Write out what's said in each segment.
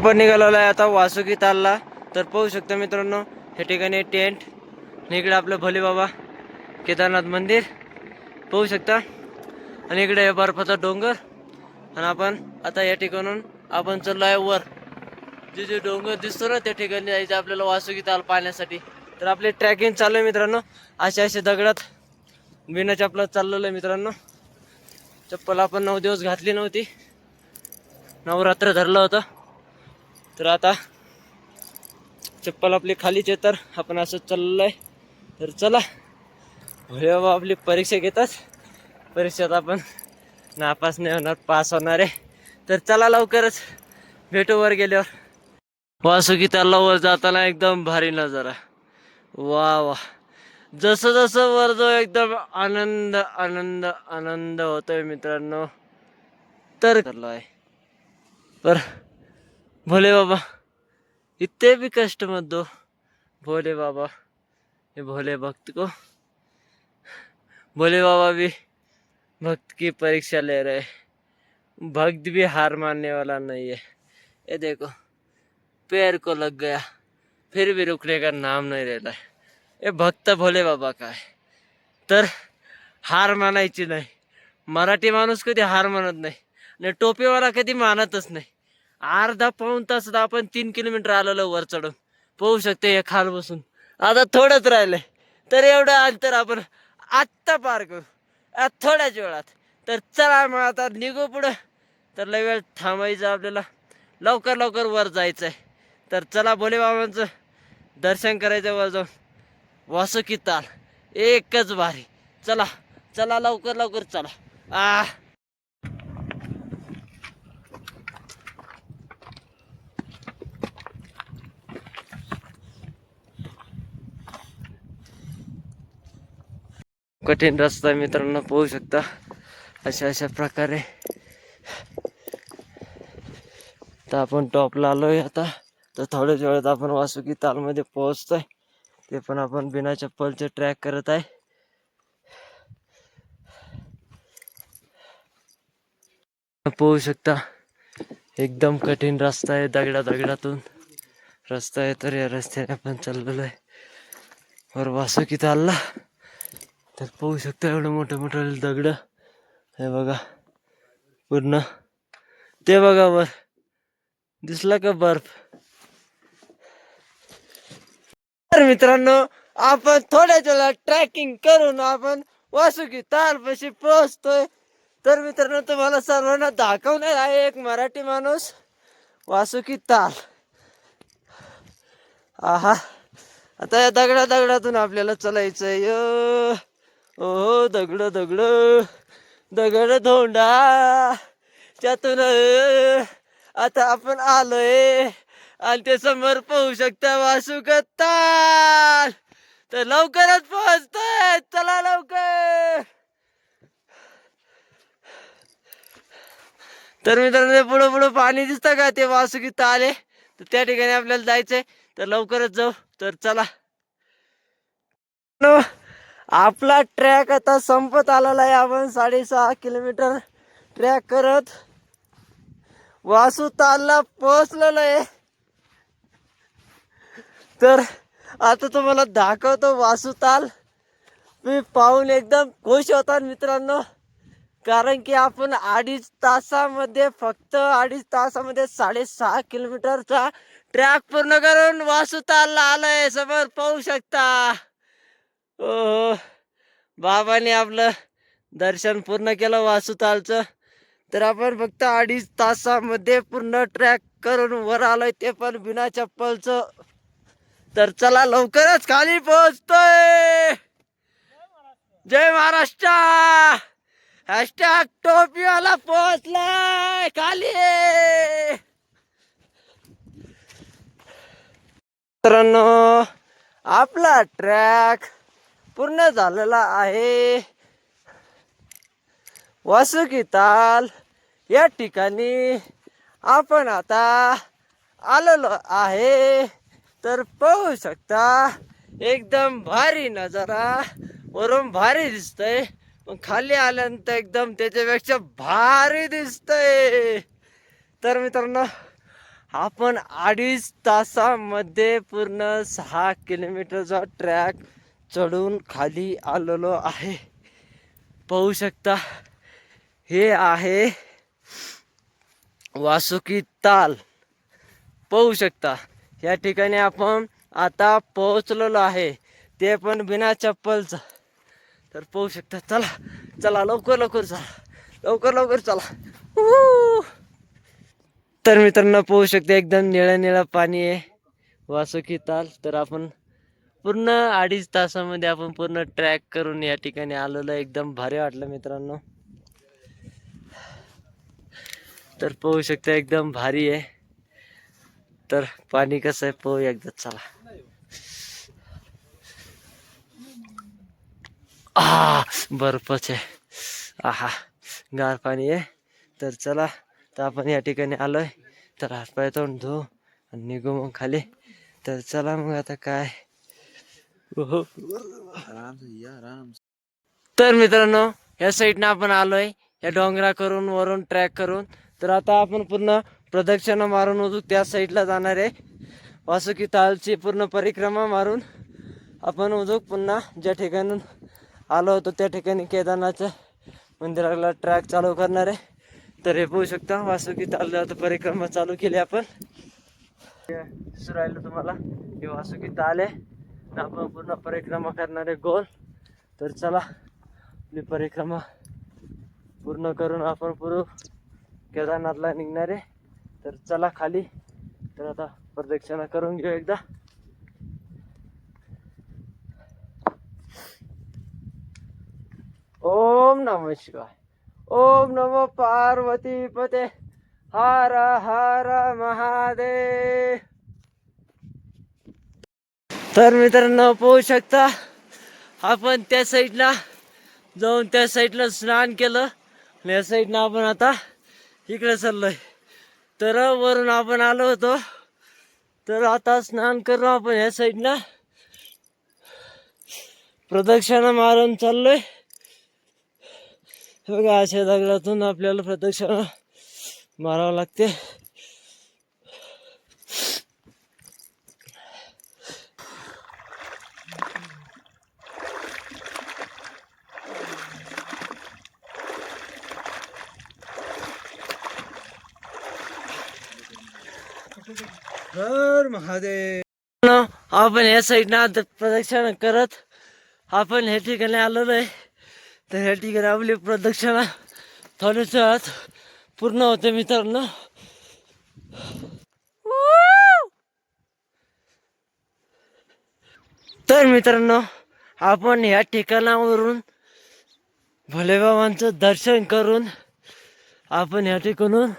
आपण निघालेलो आहे आता वासुकी तालला. तर पाहू शकता मित्रांनो या ठिकाणी टेंट इकडे आपलं भोले बाबा केदारनाथ मंदिर. पाहू शकता. आणि इकडे आहे बर्फाचा डोंगर. आणि आपण आता या ठिकाणून आपण चाललो आहे वर. जे जे डोंगर दिसतो ना त्या ठिकाणी जायचं आपल्याला वासुकी ताल पाहण्यासाठी. तर आपली ट्रॅकिंग चालू आहे मित्रांनो. अशा अशा दगडात बिना चपला चाललेलं आहे मित्रांनो. चप्पल आपण नऊ दिवस घातली नव्हती. नवरात्र धरलं होतं. तर आता चप्पल आपली खालीच आहे तर आपण असं चाललं आहे तर चला भोले बाबा आपली परीक्षा घेतात. परीक्षेत आपण नापास नाही होणार पास होणार आहे. तर चला लवकरच भेटू वर गेल्यावर. वासुकी त्याला वर जाताना एकदम भारी नजारा. वा वा. जसं जसं वर जो एकदम आनंद आनंद आनंद होतोय मित्रांनो. तर करलो आहे पर भोले बाबा इतने भी कष्ट मत दो भोले बाबा ये भोले भक्त को. भोले बाबा भी भक्त की परीक्षा ले रहे. भक्त भी हार मानने वाला नहीं है. ये देखो पैर को लग गया फिर भी रुकने का नाम नहीं ले रहा है. ये भक्त भोले बाबा का आहे तर हार मानायची नाही. मराठी माणूस कधी हार मानत नाही. आणि टोपीवाला कधी मानतच नाही. अर्धा पाऊन तास आपण तीन किलोमीटर आलेलो वर चढून. पाहू शकते हे खाल बसून. आता थोडंच राहिलंय. तर एवढं अंतर आपण आत्ता पार करू. थोड्याच वेळात. तर चला मग आता निघू पुढं. तर लय वेळ थांबायचं आपल्याला. लवकर लवकर वर जायचं आहे तर चला भोले बाबांचं दर्शन करायचं वर जाऊन. वासुकी ताल. एकच भारी चला. चला लवकर लवकर चला. आ. कठीण रस्ता मित्रांनो पोहू शकता. अशा अशा प्रकारे. तर आपण टॉपला आलोय आता. तर थोड्याच वेळात आपण वासुकी तालमध्ये पोहोचतोय. ते पण आपण बिना चप्पलचे ट्रॅक करत आहे. पोहू शकता एकदम कठीण रस्ता आहे दगडा दगडातून रस्ता आहे तर या रस्त्याने आपण चाललेलो आहे वर वासुकी तालला. तर पाहू शकता एवढं मोठं मोठं दगड. हे बघा. पूर्ण. ते बघा वर. दिसला का बर्फ? तर मित्रांनो आपण थोड्याच वेळा ट्रॅकिंग करून आपण वासुकी तालपाशी पोहोचतोय. तर मित्रांनो तुम्हाला सर्वांना दाखवणार आहे एक मराठी माणूस वासुकी ताल आहा. आता या दगडा दगडातून आपल्याला चलायचंय. य ओ दगड दगड दगड धोंडा त्यातून आता आपण आलोय. आणि ते समोर पाहू शकता वासुकताल तर लवकरच पोहोचतोय. चला लवकर. तर मित्रांनो पुढं पुढं पाणी दिसतं का? ते वासुकी आले. तर त्या ठिकाणी आपल्याला जायचंय. तर लवकरच जाऊ. तर चला. नो, आपला ट्रॅक आता संपत आलेला आहे. आपण साडेसहा किलोमीटर ट्रॅक करत वासू तालला पोहोचलेलं आहे. तर आता तुम्हाला दाखवतो वासू ताल मी पाहून एकदम खुश होतात मित्रांनो. कारण की आपण अडीच तासामध्ये फक्त अडीच तासामध्ये साडेसहा किलोमीटरचा ट्रॅक पूर्ण करून वासू तालला आलोय. समोर पाहू शकता. ओ बाबाने आपलं दर्शन पूर्ण केलं वासुतालचं. तर आपण फक्त अडीच तासामध्ये पूर्ण ट्रॅक करून वर आलोय ते पण बिना चप्पलचं. तर चला लवकरच खाली पोहोचतोय. जय महाराष्ट्र! हॅशटॅग टोपीवाला पोहोचलाय खाली मित्रांनो आपला ट्रॅक पूर्ण झालेला आहे. वासुकी ताल या ठिकाणी आपण आता आलेलो आहे. तर पाहू शकता एकदम भारी नजारा वरून भारी दिसतंय. पण खाली आल्यानंतर एकदम त्याच्यापेक्षा भारी दिसतंय. तर मित्रांनो आपण अडीच तासामध्ये पूर्ण सहा किलोमीटरचा ट्रॅक चढून खाली आलेलो आहे. पाहू शकता हे आहे वासुकी ताल. पाहू शकता या ठिकाणी आपण आता पोहोचलेलो आहे. ते पण बिना चप्पलचं. तर पाहू शकता चला चला लवकर लवकर चला लवकर लवकर चला. तर मित्रांनो पाहू शकता एकदम निळं निळं पाणी आहे. वासुकी ताल तर आपण पूर्ण अडीच तासामध्ये आपण पूर्ण ट्रॅक करून या ठिकाणी आलेलो आहे. एकदम भारी वाटलं मित्रांनो. तर पाहू शकता एकदम भारी आहे. तर पाणी कसं आहे पाहू एकदा चला. आ बर्फच आहे. आहा गार पाणी आहे. तर चला तर आपण या ठिकाणी आलोय. तर हातपाय तोंड धुवू आणि निघू मग खाली. तर चला मग आता काय? तर मित्रांनो या साईडनं आपण आलोय. या डोंगरा करून वरून ट्रॅक करून. तर आता आपण पूर्ण प्रदक्षिणा मारून उजू त्या साईडला जाणार आहे. वासुकी तालची पूर्ण परिक्रमा मारून आपण उजूक पुन्हा ज्या ठिकाणून आलो होतो त्या ठिकाणी केदारनाथच्या मंदिराला ट्रॅक चालू करणार आहे. तर हे पाहू शकता वासुकी ताल आता परिक्रमा चालू केली आपण. दिसू राहिलं तुम्हाला. हे वासुकी ताल आहे. आपण पूर्ण परिक्रमा करणारे गोल. तर चला आपली परिक्रमा पूर्ण करून आपण पूर्व केदारनाथला निघणारे. तर चला खाली. तर आता प्रदक्षिणा करून घेऊ एकदा. ओम नम शिवाय. ओम नम पार्वती पते हर हर महादेव. तर मित्रांनो पाहू शकता आपण त्या साईडला जाऊन त्या साईडला स्नान केलं आणि या साईडनं आपण आता इकडे चाललोय. तर वरून आपण आलो होतो. तर आता स्नान करून आपण या साईडनं. प्रदक्षिणा मारून चाललोय. बघा अशा दगडातून आपल्याला प्रदक्षिणा मारावं लागते. हर महादेव। आपण या साईडनं आता प्रदक्षिणा करत आपण ह्या ठिकाणी आलेलो आहे तर ह्या ठिकाणी आपली प्रदक्षिणा थोड्याच वेळात पूर्ण होते मित्रांनो. तर मित्रांनो आपण या ठिकाणावरून भोलेबाबांचं दर्शन करून आपण या ठिकाणून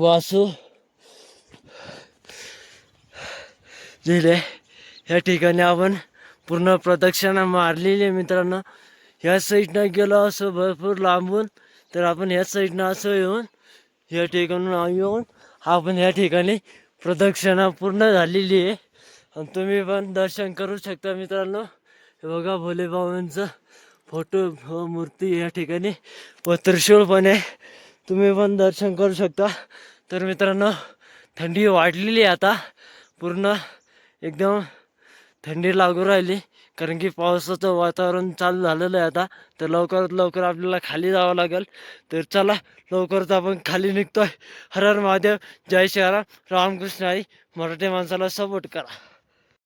वासू लिहिले या ठिकाणी आपण पूर्ण प्रदक्षिणा मारलेली आहे मित्रांनो. ह्या साईडनं गेलो असं भरपूर लांबून तर आपण ह्या साईडनं असं येऊन या ठिकाणून येऊन आपण या ठिकाणी प्रदक्षिणा पूर्ण झालेली आहे. आणि तुम्ही पण दर्शन करू शकता मित्रांनो. हे बघा भोलेबाबांचं फोटो हो, मूर्ती या ठिकाणी व त्रिशूळ पण आहे तुम्ही पण दर्शन करू शकता. तर मित्रांनो थंडी वाढलेली आहे आता. पूर्ण एकदम थंडी लागू राहिली. कारण की पावसाचं वातावरण चालू झालेलं आहे आता. तर लवकरात लवकर आपल्याला खाली जावं लागेल. तर चला लवकरच आपण खाली निघतोय. हर हर महादेव जय श्रीराम. रामकृष्ण आई मराठी माणसाला सपोर्ट करा.